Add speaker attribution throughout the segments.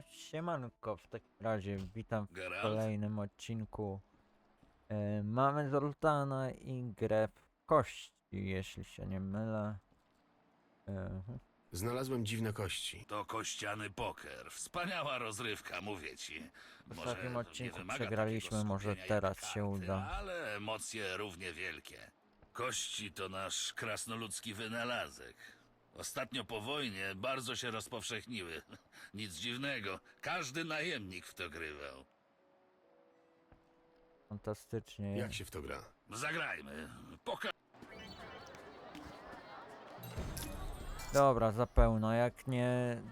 Speaker 1: No siemanko, w takim razie witam w
Speaker 2: Geralt?
Speaker 1: kolejnym odcinku. E, mamy Zoltana i grę w kości, jeśli się nie mylę. E, mhm.
Speaker 3: Znalazłem dziwne kości.
Speaker 2: To kościany poker. Wspaniała rozrywka, mówię ci.
Speaker 1: W ostatnim
Speaker 2: nie
Speaker 1: odcinku
Speaker 2: wymaga
Speaker 1: przegraliśmy,
Speaker 2: takiego
Speaker 1: może
Speaker 2: skupienia
Speaker 1: teraz się uda.
Speaker 2: Ale emocje równie wielkie. Kości to nasz krasnoludzki wynalazek. Ostatnio po wojnie bardzo się rozpowszechniły. Nic dziwnego, każdy najemnik w to grywał.
Speaker 1: Fantastycznie.
Speaker 3: Jak się w to gra?
Speaker 2: Zagrajmy. Poka
Speaker 1: Dobra, za pełno. Jak nie.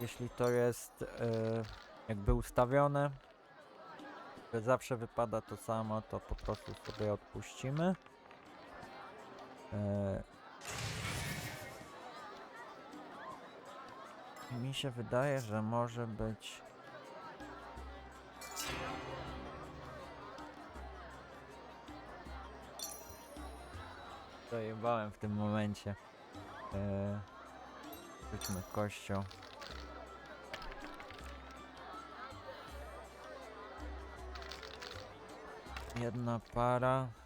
Speaker 1: Jeśli to jest e, jakby ustawione, że zawsze wypada to samo, to po prostu sobie odpuścimy. E, mi się wydaje, że może być. Zajebałem w tym momencie. Eee, rzućmy kością. Jedna para.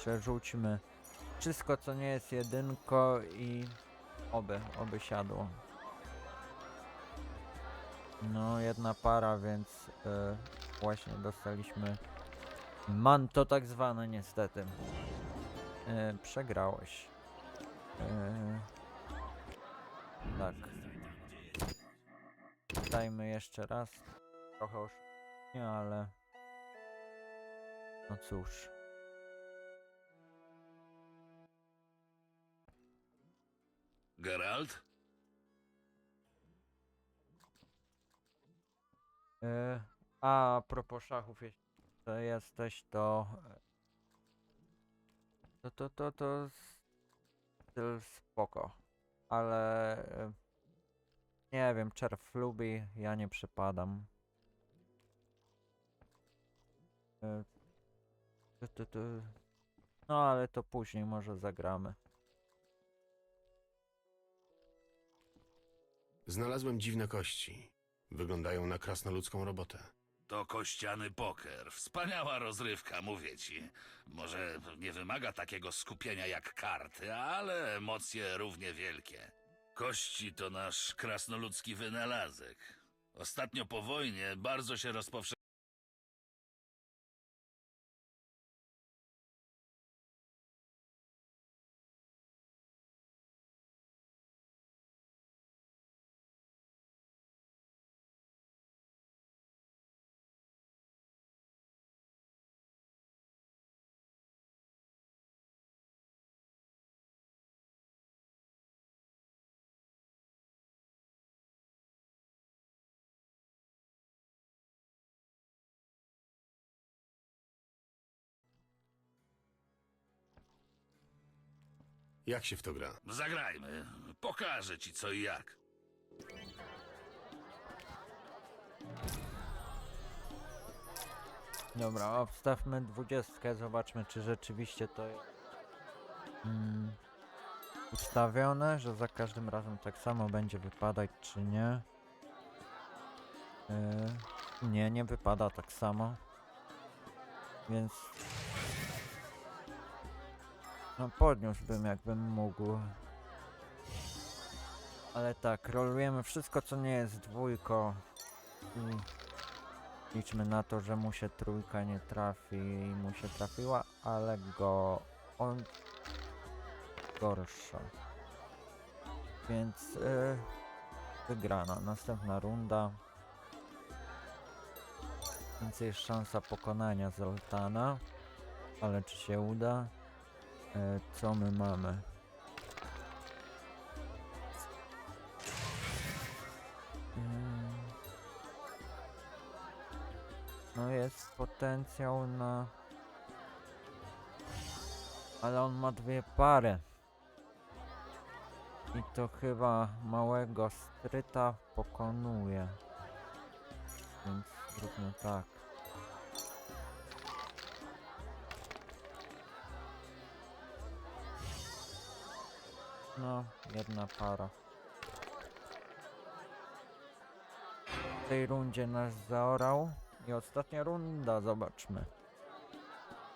Speaker 1: Przerzućmy wszystko co nie jest jedynko i oby, oby siadło. No, jedna para, więc e, właśnie dostaliśmy manto tak zwane niestety. E, przegrałeś. E, tak. Dajmy jeszcze raz. Trochę już nie, ale no cóż.
Speaker 2: Geralt?
Speaker 1: E, a, propos szachów, jeśli to jesteś, to... e, To, to, to, to... Styl spoko. Ale... e, Nie wiem, czerw lubi, ja nie przypadam. To, to, to... No, ale to później może zagramy.
Speaker 3: Znalazłem dziwne kości. Wyglądają na krasnoludzką robotę.
Speaker 2: To kościany poker. Wspaniała rozrywka, mówię ci. Może nie wymaga takiego skupienia jak karty, ale emocje równie wielkie. Kości to nasz krasnoludzki wynalazek. Ostatnio po wojnie bardzo się rozpowszechnił.
Speaker 3: Jak się w to gra?
Speaker 2: Zagrajmy. Pokażę ci co i jak.
Speaker 1: Dobra, obstawmy dwudziestkę, zobaczmy czy rzeczywiście to jest mm, ustawione, że za każdym razem tak samo będzie wypadać, czy nie. Yy, nie, nie wypada tak samo. Więc... No podniósłbym jakbym mógł. Ale tak, rolujemy wszystko co nie jest dwójko i Liczmy na to, że mu się trójka nie trafi i mu się trafiła, ale go on gorsza. Więc yy, wygrana. Następna runda. Więc jest szansa pokonania Zoltana. Ale czy się uda? Yy, co my mamy? Yy, no jest potencjał na... Ale on ma dwie pary. I to chyba małego stryta pokonuje. Więc zróbmy tak. No, jedna para. W tej rundzie nas zaorał. I ostatnia runda, zobaczmy.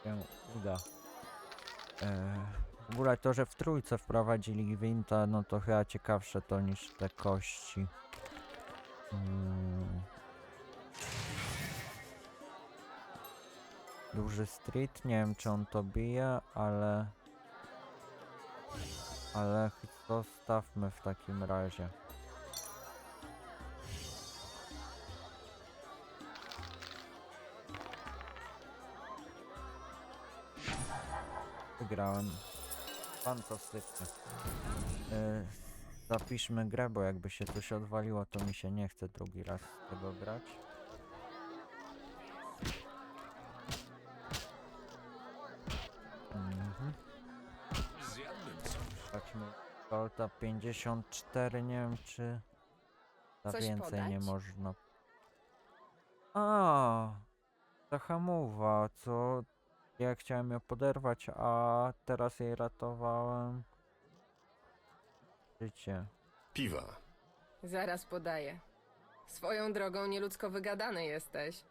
Speaker 1: Się uda. E, w ogóle to, że w trójce wprowadzili gwinta, no to chyba ciekawsze to niż te kości. Mm. Duży street, nie wiem czy on to bije, ale... Ale zostawmy w takim razie. Wygrałem. Fantastycznie. Yy, zapiszmy grę, bo jakby się coś odwaliło, to mi się nie chce drugi raz tego grać. Volta 54, nie wiem czy za
Speaker 4: Coś
Speaker 1: więcej nie
Speaker 4: podać?
Speaker 1: można. A, ta hamuwa, co ja chciałem ją poderwać, a teraz jej ratowałem życie.
Speaker 3: Piwa.
Speaker 4: Zaraz podaję. Swoją drogą nieludzko wygadany jesteś.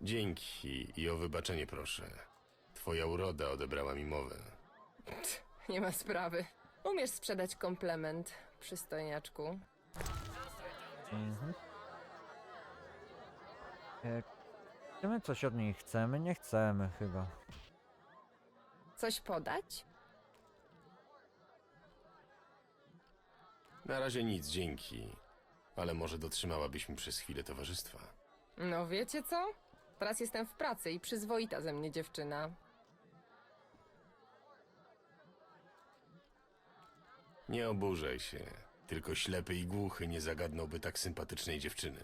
Speaker 3: Dzięki i o wybaczenie proszę. Twoja uroda odebrała mi mowę.
Speaker 4: Nie ma sprawy. Umiesz sprzedać komplement, przystojniaczku.
Speaker 1: Mhm. E, czy my coś od niej chcemy? Nie chcemy chyba.
Speaker 4: Coś podać?
Speaker 3: Na razie nic, dzięki. Ale może dotrzymałabyś mi przez chwilę towarzystwa.
Speaker 4: No wiecie co? Teraz jestem w pracy i przyzwoita ze mnie dziewczyna.
Speaker 3: Nie oburzaj się. Tylko ślepy i głuchy nie zagadnąłby tak sympatycznej dziewczyny.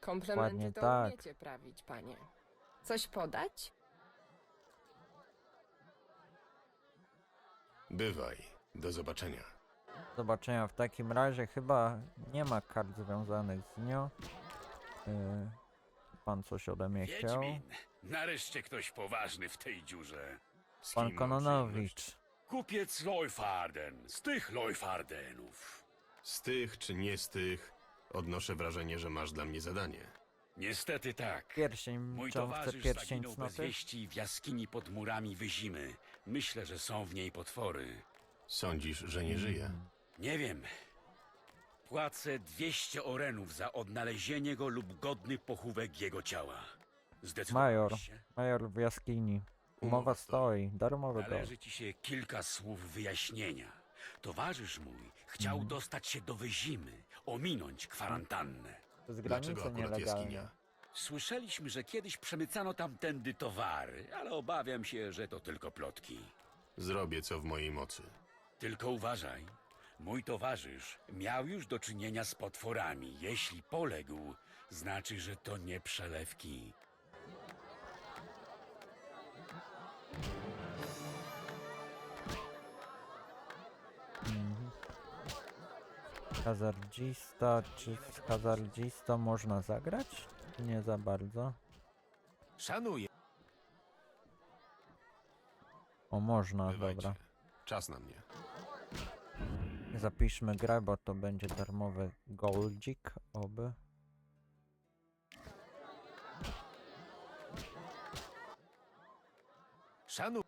Speaker 4: Komplementy
Speaker 1: Ładnie
Speaker 4: to
Speaker 1: tak.
Speaker 4: umiecie prawić, panie. Coś podać?
Speaker 3: Bywaj. Do zobaczenia.
Speaker 1: Zobaczenia w takim razie chyba nie ma kart związanych z nią. E, pan coś ode mnie chciał.
Speaker 5: Wiedźmin, nareszcie ktoś poważny w tej dziurze.
Speaker 3: Z
Speaker 1: Pan
Speaker 3: kim mam przyjemność?
Speaker 1: Kononowicz.
Speaker 5: Kupiec Leufarden, z tych Leufardenów.
Speaker 3: Z tych czy nie z tych, odnoszę wrażenie, że masz dla mnie zadanie.
Speaker 5: Niestety tak.
Speaker 1: Pierścień,
Speaker 5: Mój
Speaker 1: on chce
Speaker 5: towarzysz
Speaker 1: pierścień
Speaker 5: zaginął bez
Speaker 1: cnoty?
Speaker 5: wieści w jaskini pod murami Wyzimy. Myślę, że są w niej potwory.
Speaker 3: Sądzisz, że nie żyje?
Speaker 1: Mm.
Speaker 5: Nie wiem. Płacę 200 orenów za odnalezienie go lub godny pochówek jego ciała. Zdecydowałeś
Speaker 1: Major.
Speaker 5: się?
Speaker 1: Major w jaskini.
Speaker 3: Umowa
Speaker 1: stoi. Darmowy dom.
Speaker 5: Należy ci się kilka słów wyjaśnienia. Towarzysz mój chciał
Speaker 1: Mhm.
Speaker 5: dostać się do Wyzimy, ominąć kwarantannę.
Speaker 1: To jest
Speaker 3: Dlaczego
Speaker 1: granica
Speaker 3: akurat
Speaker 1: nielegalnie.
Speaker 3: jaskinia?
Speaker 5: Słyszeliśmy, że kiedyś przemycano tamtędy towary, ale obawiam się, że to tylko plotki.
Speaker 3: Zrobię co w mojej mocy.
Speaker 5: Tylko uważaj. Mój towarzysz miał już do czynienia z potworami. Jeśli poległ, znaczy, że to nie przelewki.
Speaker 1: Hazardzista, czy z hazardzistą można zagrać? Nie za bardzo.
Speaker 3: Szanuję.
Speaker 1: O, można, dobra.
Speaker 3: Czas na mnie.
Speaker 1: Zapiszmy grę, bo to będzie darmowy goldzik, oby.
Speaker 3: Szanu.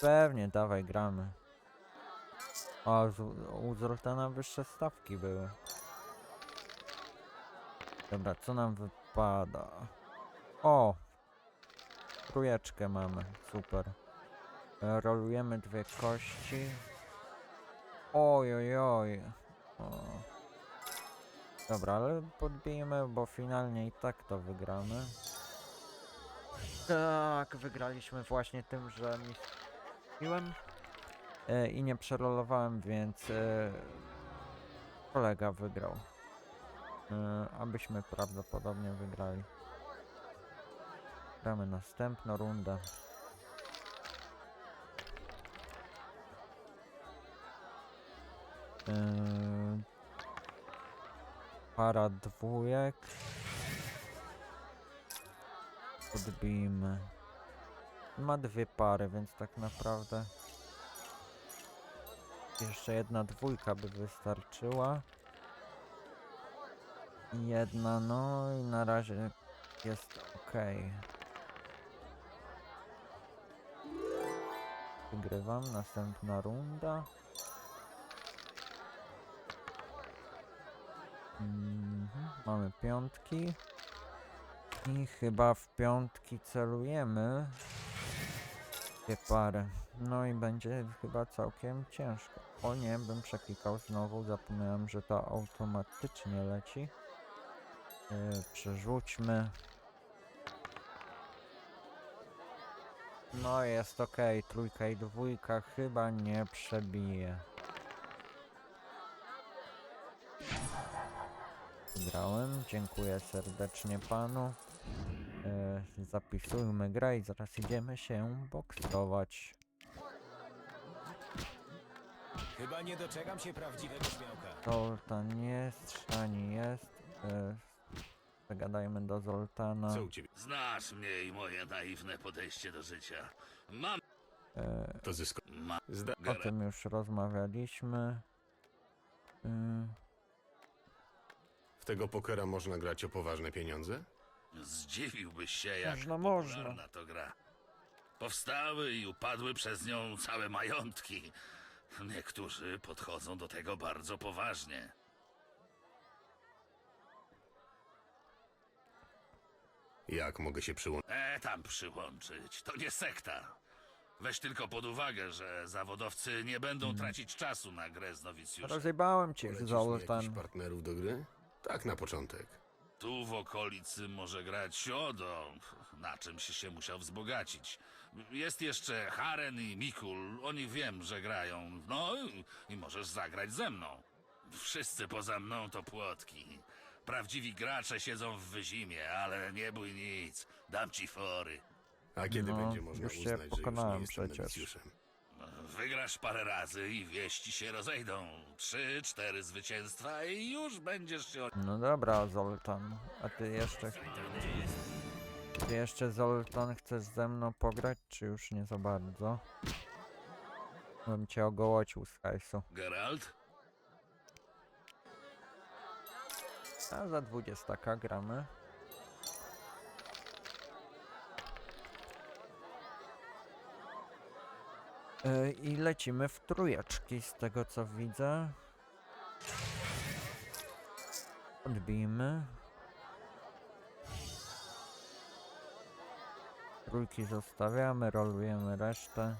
Speaker 1: Pewnie, dawaj, gramy. O, z, u wyższe stawki były. Dobra, co nam wypada? O! Trójeczkę mamy, super. Rolujemy dwie kości. Oj, oj, oj. O. Dobra, ale podbijmy, bo finalnie i tak to wygramy. Tak, wygraliśmy właśnie tym, że mi piłem e, i nie przerolowałem, więc e, kolega wygrał. E, abyśmy prawdopodobnie wygrali. Gramy następną rundę. E, para dwójek. Podbijmy. Ma dwie pary, więc tak naprawdę jeszcze jedna dwójka by wystarczyła. Jedna, no i na razie jest ok. Wygrywam, następna runda. Mhm, mamy piątki. I chyba w piątki celujemy. Dwie pary. No i będzie chyba całkiem ciężko. O nie, bym przeklikał znowu. Zapomniałem, że to automatycznie leci. Yy, przerzućmy. No jest ok, trójka i dwójka chyba nie przebije. Grałem, dziękuję serdecznie panu. E, zapisujmy grę i zaraz idziemy się boksować.
Speaker 6: Chyba nie doczekam się prawdziwego śmiałka.
Speaker 1: Zoltan jest, Szani jest. E, zagadajmy do Zoltana.
Speaker 3: Co u ciebie?
Speaker 2: Znasz mnie i moje naiwne podejście do życia. Mam...
Speaker 1: E,
Speaker 3: To zysko.
Speaker 2: Ma...
Speaker 3: Zda...
Speaker 1: o tym już rozmawialiśmy. E,
Speaker 3: W tego pokera można grać o poważne pieniądze?
Speaker 2: Zdziwiłbyś się, jak
Speaker 1: Można, można.
Speaker 2: popularna to gra. Powstały i upadły przez nią całe majątki. Niektórzy podchodzą do tego bardzo poważnie.
Speaker 3: Jak mogę się przyłączyć?
Speaker 2: E, tam przyłączyć. To nie sekta. Weź tylko pod uwagę, że zawodowcy nie będą
Speaker 1: Mhm.
Speaker 2: tracić czasu na grę z nowicjuszem.
Speaker 1: rozjebałem cię, Zoltan.
Speaker 3: partnerów do gry? Tak na początek.
Speaker 2: Tu w okolicy może grać Siodo, na czymś się musiał wzbogacić. Jest jeszcze Haren i Mikul, o nich wiem, że grają. No i- i możesz zagrać ze mną. Wszyscy poza mną to płotki. Prawdziwi gracze siedzą w wyzimie, ale nie bój nic, dam ci fory.
Speaker 3: A kiedy
Speaker 1: No,
Speaker 3: będzie można
Speaker 1: już się
Speaker 3: uznać, że już nie
Speaker 1: pokonałem
Speaker 3: jestem
Speaker 1: przecież.
Speaker 3: nowicjuszem?
Speaker 2: Wygrasz parę razy i wieści się rozejdą. Trzy, cztery zwycięstwa i już będziesz się...
Speaker 1: No dobra, Zoltan. A ty jeszcze... Ty jeszcze, Zoltan, chcesz ze mną pograć, czy już nie za bardzo? Bym cię ogołocił z hajsu.
Speaker 2: Geralt?
Speaker 1: A za 20 gramy. E, I lecimy w trójeczki z tego co widzę. Odbijmy. Trójki zostawiamy, rolujemy resztę.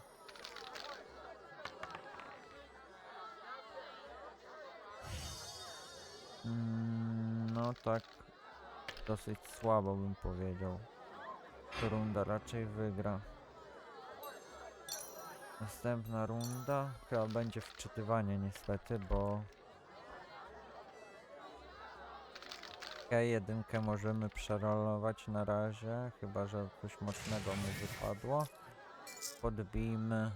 Speaker 1: Mm, No tak, dosyć słabo bym powiedział. Runda raczej wygra. Następna runda chyba będzie wczytywanie niestety, bo jedynkę możemy przerolować na razie, chyba że coś mocnego mu wypadło. Podbijmy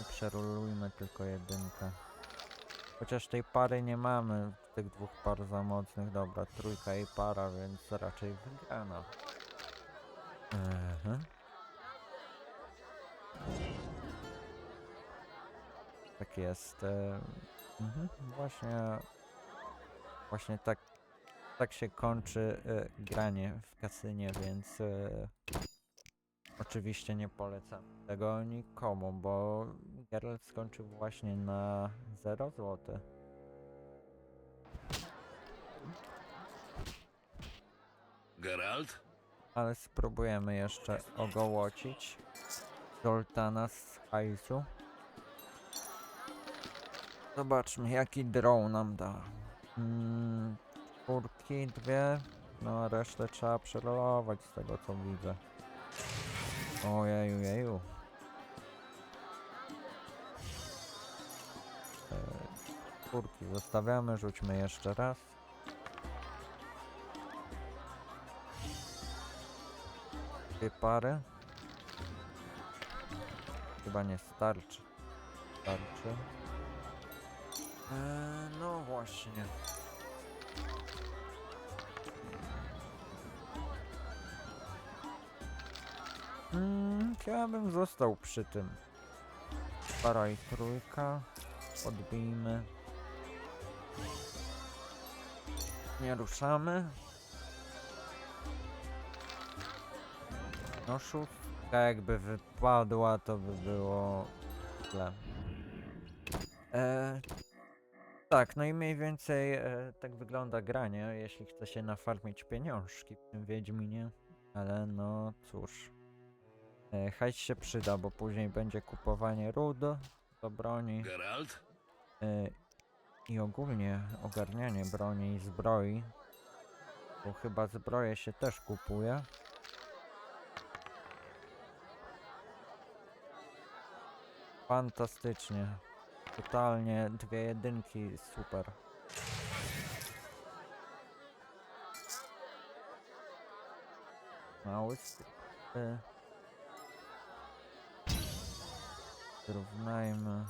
Speaker 1: i przerolujmy tylko jedynkę. Chociaż tej pary nie mamy, tych dwóch par za mocnych. Dobra, trójka i para, więc raczej wygrana. Mhm. Tak jest. E, mhm, właśnie, właśnie tak, tak się kończy e, granie w kasynie, więc e, oczywiście nie polecam tego nikomu, bo Geralt skończył właśnie na 0 zł.
Speaker 2: Geralt?
Speaker 1: Ale spróbujemy jeszcze ogołocić Zoltana z hajsu. Zobaczmy jaki draw nam da. Mm, czwórki, dwie. No a resztę trzeba przerolować z tego co widzę. Ojeju, jeju. E, Czwórki zostawiamy, rzućmy jeszcze raz. Dwie pary. Chyba nie starczy. Starczy. Eee, no właśnie. Mm, Ja bym został przy tym. Para i trójka. Podbijmy. Nie ruszamy. No szóstka jakby wypadła, to by było źle. E, tak, no i mniej więcej e, tak wygląda granie, jeśli chce się nafarmić pieniążki w tym Wiedźminie. Ale no cóż. E, hajs się przyda, bo później będzie kupowanie ród do broni.
Speaker 2: Geralt?
Speaker 1: E, I ogólnie ogarnianie broni i zbroi. Bo chyba zbroję się też kupuje. Fantastycznie. Totalnie dwie jedynki, super. Mały styk. y. Zrównajmy.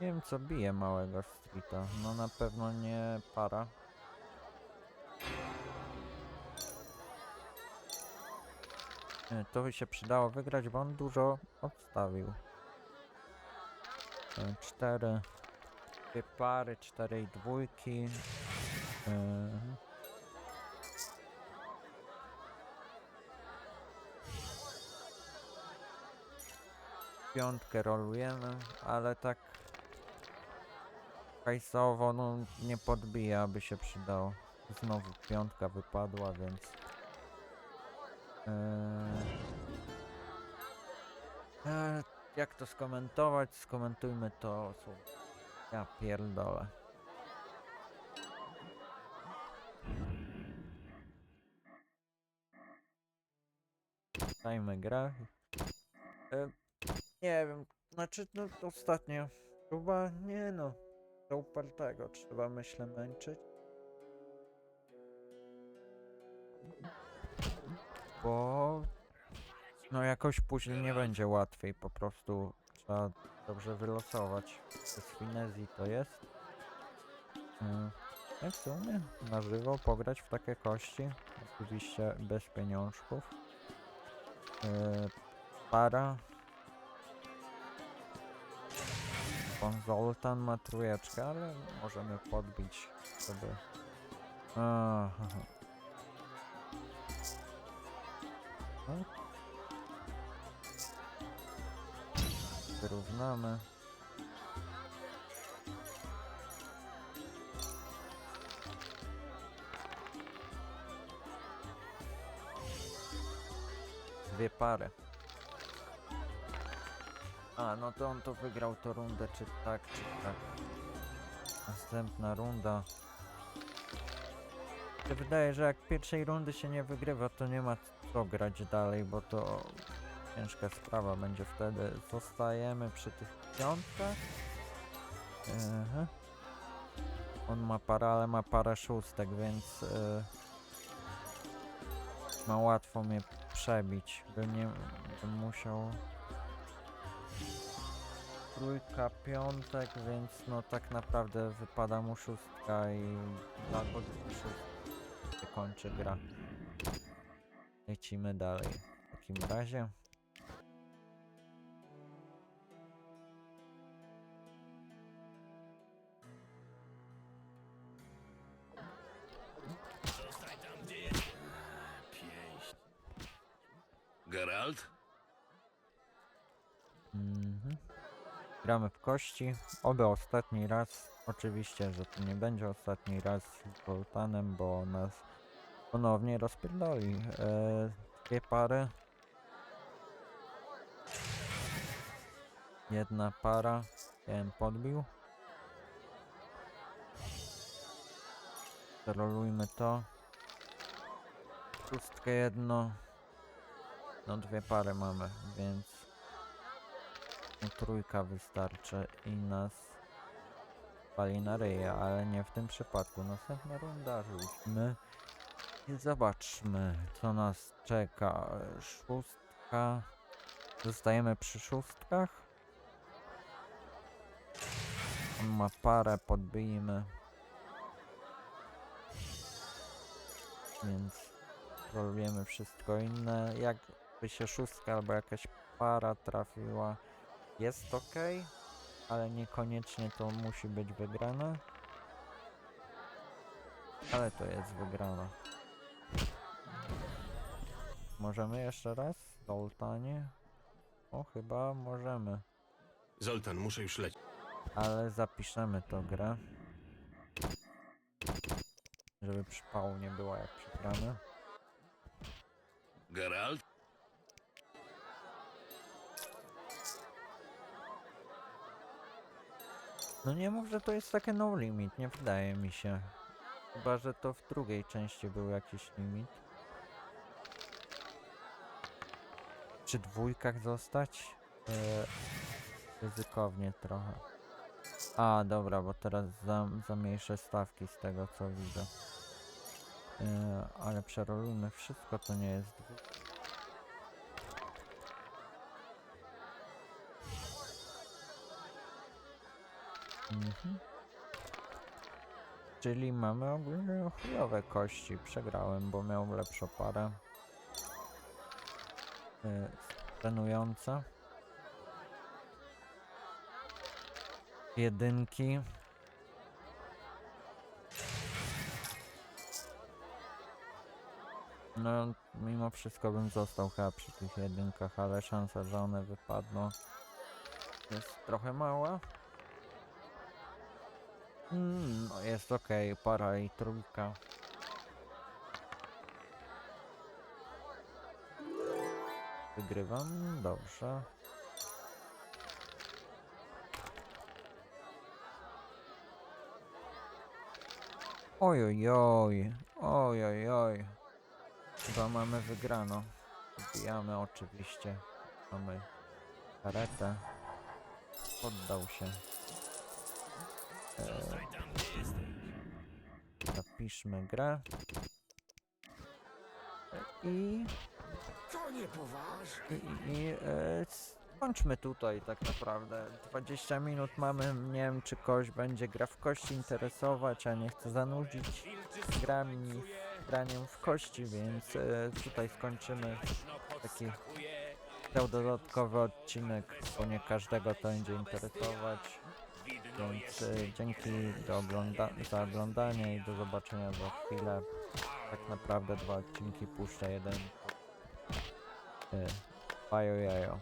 Speaker 1: Nie wiem co bije małego streeta. No na pewno nie para. To by się przydało wygrać, bo on dużo odstawił. E, Cztery. Dwie pary, cztery i dwójki. Mhm. Piątkę rolujemy, ale tak hajsowo no nie podbija, aby się przydało. Znowu piątka wypadła, więc Eee, eee, jak to skomentować? Skomentujmy to. Ja pierdolę. Dajmy grę. E, nie wiem, znaczy no ostatnio chyba nie no. Do upartego trzeba myślę męczyć. Bo no jakoś później nie będzie łatwiej, po prostu trzeba dobrze wylosować. Z finezji to jest. Mm, Ja w sumie na żywo pograć w takie kości. Oczywiście bez pieniążków. Yy, para. Pan Zoltan ma trójeczkę, ale możemy podbić sobie. Aha. Wyrównamy. Dwie pary. A, no to on to wygrał tą rundę, czy tak, czy tak. Następna runda. Się wydaje, że jak pierwszej rundy się nie wygrywa, to nie ma co grać dalej, bo to ciężka sprawa będzie wtedy. Zostajemy przy tych piątkach. Aha. On ma parę, ale ma parę szóstek, więc e, ma łatwo mnie przebić. By nie bym musiał trójka, piątek, więc no tak naprawdę wypada mu szóstka i na szóstka kończy gra. Lecimy dalej. W takim razie. Gramy w kości. Oby ostatni raz. Oczywiście, że to nie będzie ostatni raz z Voltanem, bo nas ponownie rozpierdoli. E, dwie pary. Jedna para. Jeden podbił. Rolujmy to. Szóstkę jedno. No dwie pary mamy, więc trójka wystarczy i nas pali na ale nie w tym przypadku. Następna runda rzućmy i zobaczmy co nas czeka. Szóstka. Zostajemy przy szóstkach. On ma parę, podbijmy. Więc Rolujemy wszystko inne. Jakby się szóstka albo jakaś para trafiła, jest ok, ale niekoniecznie to musi być wygrane. Ale to jest wygrana. Możemy jeszcze raz? Zoltanie? O, chyba możemy.
Speaker 3: Zoltan, muszę już lecieć.
Speaker 1: Ale zapiszemy tą grę. Żeby przypału nie było jak przegramy.
Speaker 2: Geralt?
Speaker 1: No nie mów, że to jest takie no limit, nie wydaje mi się. Chyba, że to w drugiej części był jakiś limit. Przy dwójkach zostać? Eee, ryzykownie trochę. A, dobra, bo teraz za, za mniejsze stawki z tego co widzę. Eee, ale przerolujmy wszystko, to nie jest dwóch. Mhm. Czyli mamy ogólnie chujowe kości. Przegrałem, bo miał lepszą parę. Yy, trenujące. Jedynki. No, mimo wszystko bym został chyba przy tych jedynkach, ale szansa, że one wypadną jest trochę mała. Mm, no jest okej, para i trójka. Wygrywam, dobrze. Ojojoj, ojojoj. Chyba mamy wygrano. Wbijamy oczywiście. Mamy karetę. Poddał się. Zapiszmy grę. I. I, i e, skończmy tutaj tak naprawdę. 20 minut mamy. Nie wiem, czy kogoś będzie gra w kości interesować, a nie chcę zanudzić grami, graniem w kości, więc e, tutaj skończymy taki dodatkowy odcinek, bo nie każdego to będzie interesować. Więc e, dzięki do ogląda za oglądanie i do zobaczenia za chwilę. Tak naprawdę dwa odcinki puszczę jeden. E, Bajo jajo.